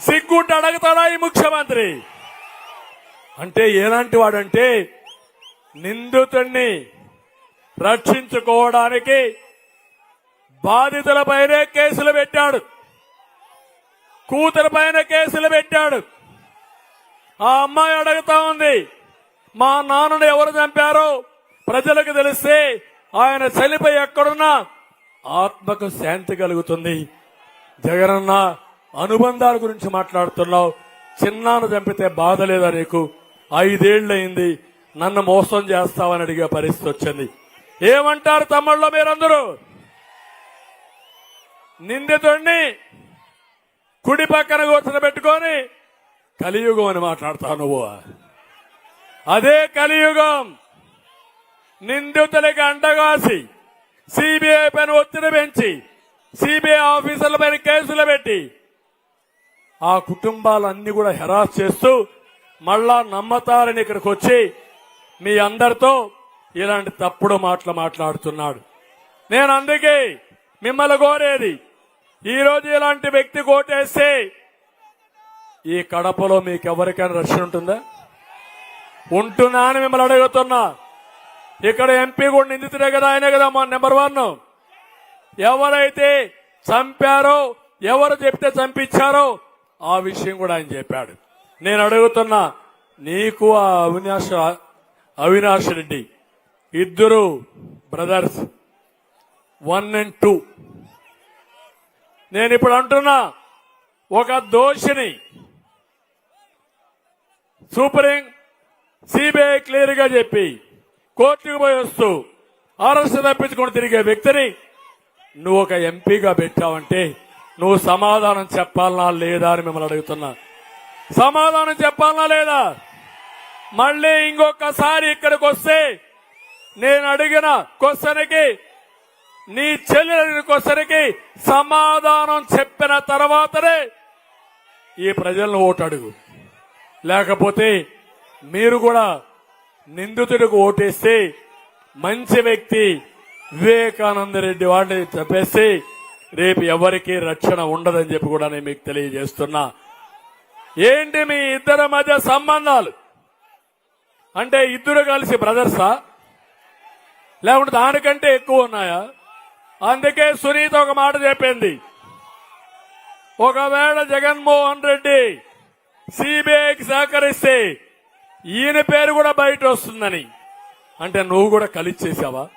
సిగ్గుంటే అడగతాడా ఈ ముఖ్యమంత్రి? అంటే ఎలాంటి వాడంటే నిందితుణ్ణి రక్షించుకోవడానికి బాధితులపైనే కేసులు పెట్టాడు. కూతురుపైన కేసులు పెట్టాడు. ఆ అమ్మాయి అడుగుతా ఉంది మా నాన్నను ఎవరు చంపారో ప్రజలకు తెలిస్తే ఆయన చలిపై ఎక్కడున్నా ఆత్మకు శాంతి కలుగుతుంది. జగనన్న అనుబంధాల గురించి మాట్లాడుతున్నావు. చిన్నాను చంపితే బాధ లేదా నీకు? ఐదేళ్ళయింది నన్ను మోసం చేస్తావని అడిగే పరిస్థితి వచ్చింది. ఏమంటారు తమ్ముళ్ళు మీరందరూ? నిందితుడిని కుడి పక్కన కూర్చొని పెట్టుకొని కలియుగం అని మాట్లాడతావు నువ్వు. అదే కలియుగం. నిందితులకి అండగాసి సిబిఐ పైన ఒత్తిడి పెంచి సిబిఐ ఆఫీసర్ల పైన కేసులు పెట్టి ఆ కుటుంబాలన్నీ కూడా హెరాస్ చేస్తూ మళ్ళా నమ్మతారని ఇక్కడికి వచ్చి మీ అందరితో ఇలాంటి తప్పుడు మాటలు మాట్లాడుతున్నాడు. నేను అందుకే మిమ్మల్ని కోరేది ఈరోజు ఇలాంటి వ్యక్తి కోటేస్తే ఈ కడపలో మీకు ఎవరికైనా రక్షణ ఉంటుందా? ఉంటున్నా అని మిమ్మల్ని అడుగుతున్నా. ఇక్కడ ఎంపీ కూడా నిందితుడే కదా ఆయనే కదా మా నెంబర్ వన్. ఎవరైతే చంపారో ఎవరు చెప్తే చంపించారో ఆ విషయం కూడా ఆయన చెప్పాడు. నేను అడుగుతున్నా నీకు ఆ అవినాష్ అవినాష్ రెడ్డి ఇద్దరు బ్రదర్స్ వన్ అండ్ టూ. నేను ఇప్పుడు అంటున్నా ఒక దోషిని సూపరింగ్ సిబిఐ క్లియర్గా చెప్పి కోర్టుకు పోయి వస్తూ అరెస్ట్ తప్పించుకొని తిరిగే వ్యక్తిని నువ్వు ఒక ఎంపీగా పెట్టావంటే నువ్వు సమాధానం చెప్పాలనా లేదా అని మిమ్మల్ని అడుగుతున్నా. సమాధానం చెప్పాలనా లేదా? మళ్ళీ ఇంకొకసారి ఇక్కడికి వస్తే నేను అడిగిన క్వశ్చన్కి నీ చెల్లి అడిగిన క్వశ్చన్కి సమాధానం చెప్పిన తర్వాతనే ఈ ప్రజలను ఓటు అడుగు. లేకపోతే మీరు కూడా నిందితుడికి ఓటేస్తే మంచి వ్యక్తి వివేకానంద రెడ్డి వాడిని చెప్పేసి రేపు ఎవరికి రక్షణ ఉండదని చెప్పి కూడా నేను మీకు తెలియజేస్తున్నా. ఏంటి మీ ఇద్దరి మధ్య సంబంధాలు? అంటే ఇద్దరు కలిసి బ్రదర్సా? లేకుంటే దానికంటే ఎక్కువ ఉన్నాయా? అందుకే సునీత ఒక మాట చెప్పింది. ఒకవేళ జగన్మోహన్ రెడ్డి సిబిఐకి సహకరిస్తే ఈయన పేరు కూడా బయట వస్తుందని. అంటే నువ్వు కూడా కలిసి చేసావా?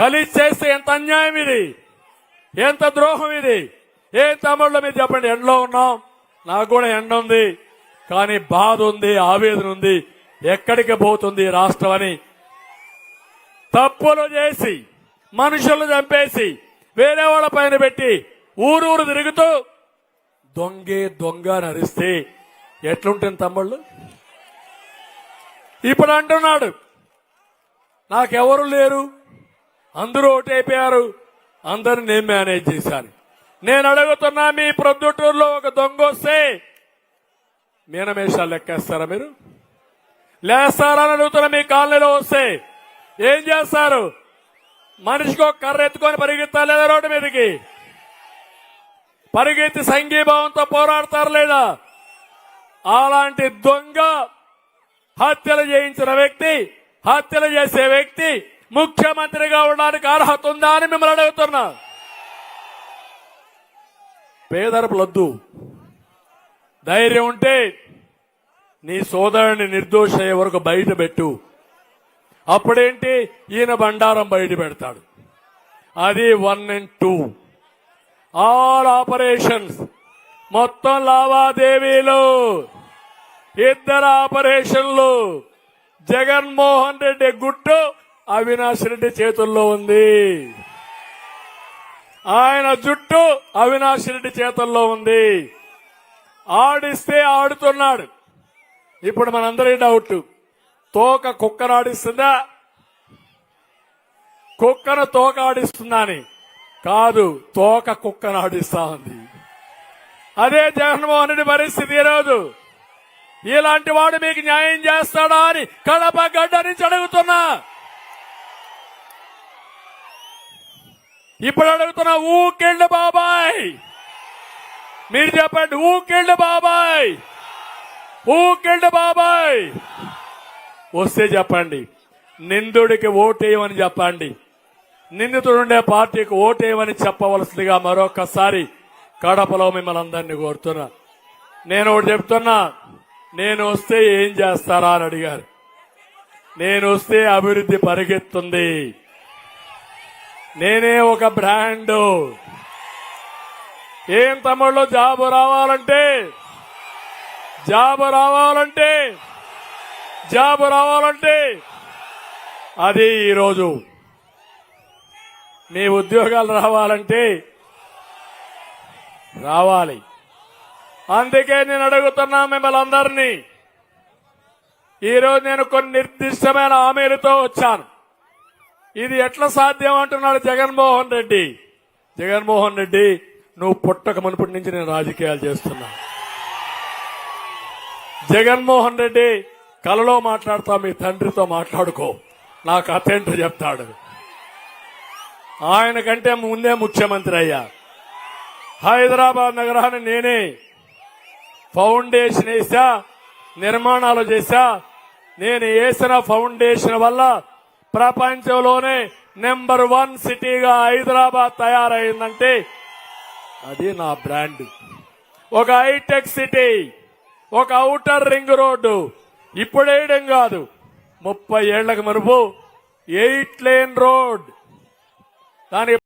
కలిసి చేస్తే ఎంత అన్యాయం ఇది? ఎంత ద్రోహం ఇది? ఏం తమిళలో మీరు చెప్పండి ఎండలో ఉన్నాం నాకు కూడా ఎండ ఉంది కానీ బాధ ఉంది ఆవేదన ఉంది ఎక్కడికి పోతుంది రాష్ట్రం అని తప్పులు చేసి మనుషులు చంపేసి వేరే వాళ్ళ పైన పెట్టి ఊరూరు తిరుగుతూ దొంగే దొంగ నరిస్తే ఎట్లుంటుంది తమ్ముళ్ళు? ఇప్పుడు అంటున్నాడు నాకెవరు లేరు? అందరూ ఓటైపోయారు అందరిని నేను మేనేజ్ చేశాను. నేను అడుగుతున్నా మీ ప్రొద్దుటూరులో ఒక దొంగ వస్తే మీనమేషాలు లెక్కేస్తారా మీరు? లేస్తారా అని అడుగుతున్నా మీ కాలనీలో వస్తే ఏం చేస్తారు? మనిషికి ఒక కర్ర ఎత్తుకొని పరిగెత్తా లేదా రోడ్డు మీదకి? పరిగెత్తి సంఘీభావంతో పోరాడతారు లేదా? అలాంటి దొంగ హత్యలు చేయించిన వ్యక్తి హత్యలు చేసే వ్యక్తి ముఖ్యమంత్రిగా ఉండడానికి అర్హత ఉందా అని మిమ్మల్ని అడుగుతున్నా. పేదరపులొద్దు ధైర్యం ఉంటే నీ సోదరుని నిర్దోష అయ్యే వరకు బయట పెట్టు. అప్పుడేంటి? ఈయన బండారం బయట పెడతాడు. అది one and two. All operations. మొత్తం లావాదేవీలు. ఇద్దరు ఆపరేషన్లు. జగన్మోహన్ రెడ్డి గుట్టు అవినాష్ రెడ్డి చేతుల్లో ఉంది. ఆయన జుట్టు అవినాష్ రెడ్డి చేతుల్లో ఉంది. ఆడిస్తే ఆడుతున్నాడు. ఇప్పుడు మనందరి డౌట్ తోక కుక్కను ఆడిస్తుందా? కుక్కను తోక ఆడిస్తుందా అని. కాదు తోక కుక్కను ఆడిస్తా ఉంది. అదే జగన్మోహన్ రెడ్డి పరిస్థితి ఈరోజు. ఇలాంటి వాడు మీకు న్యాయం చేస్తాడా అని కడప గడ్డ నుంచి అడుగుతున్నా. ఇప్పుడు అడుగుతున్నా ఊకెళ్ళి బాబాయ్. మీరు చెప్పండి ఊకెళ్ళి బాబాయ్. ఊకెళ్ళి బాబాయ్. వస్తే చెప్పండి నిందుడికి ఓటేయమని చెప్పండి. నిందితుడుండే పార్టీకి ఓటేయమని చెప్పవలసిందిగా మరొకసారి కడపలో మిమ్మల్ని అందరినీ కోరుతున్నా. నేను ఒకటి చెప్తున్నా నేను వస్తే ఏం చేస్తారా అని అడిగారు. నేను వస్తే అభివృద్ధి పరిగెత్తుంది. నేనే ఒక బ్రాండు. ఏం తమ్ముళ్ళు జాబు రావాలంటే? జాబు రావాలంటే? జాబు రావాలంటే? అది ఈరోజు. మీ ఉద్యోగాలు రావాలంటే? రావాలి. అందుకే నేను అడుగుతున్నా మిమ్మల్ని అందరినీ. ఈరోజు నేను కొన్ని నిర్దిష్టమైన హామీలతో వచ్చాను. ఇది ఎట్లా సాధ్యం అంటున్నాడు జగన్మోహన్ రెడ్డి? జగన్మోహన్ రెడ్డి నువ్వు పుట్టక మునుపటి నుంచి నేను రాజకీయాలు చేస్తున్నా. జగన్మోహన్ రెడ్డి కలలో మాట్లాడుతా మీ తండ్రితో మాట్లాడుకో. నాకు అతేంటో చెప్తాడు. ఆయన కంటే ముందే ముఖ్యమంత్రి అయ్యా. హైదరాబాద్ నగరాన్ని నేనే ఫౌండేషన్ వేసా నిర్మాణాలు చేశా. నేను వేసిన ఫౌండేషన్ వల్ల ప్రపంచంలోనే నెంబర్ వన్ సిటీగా హైదరాబాద్ తయారైందంటే అది నా బ్రాండ్. ఒక హైటెక్ సిటీ ఒక ఔటర్ రింగ్ రోడ్డు. ఇప్పుడేయడం కాదు. ముప్పై ఏళ్ళకు మరుపు ఎయిట్ లేన్ రోడ్. దాని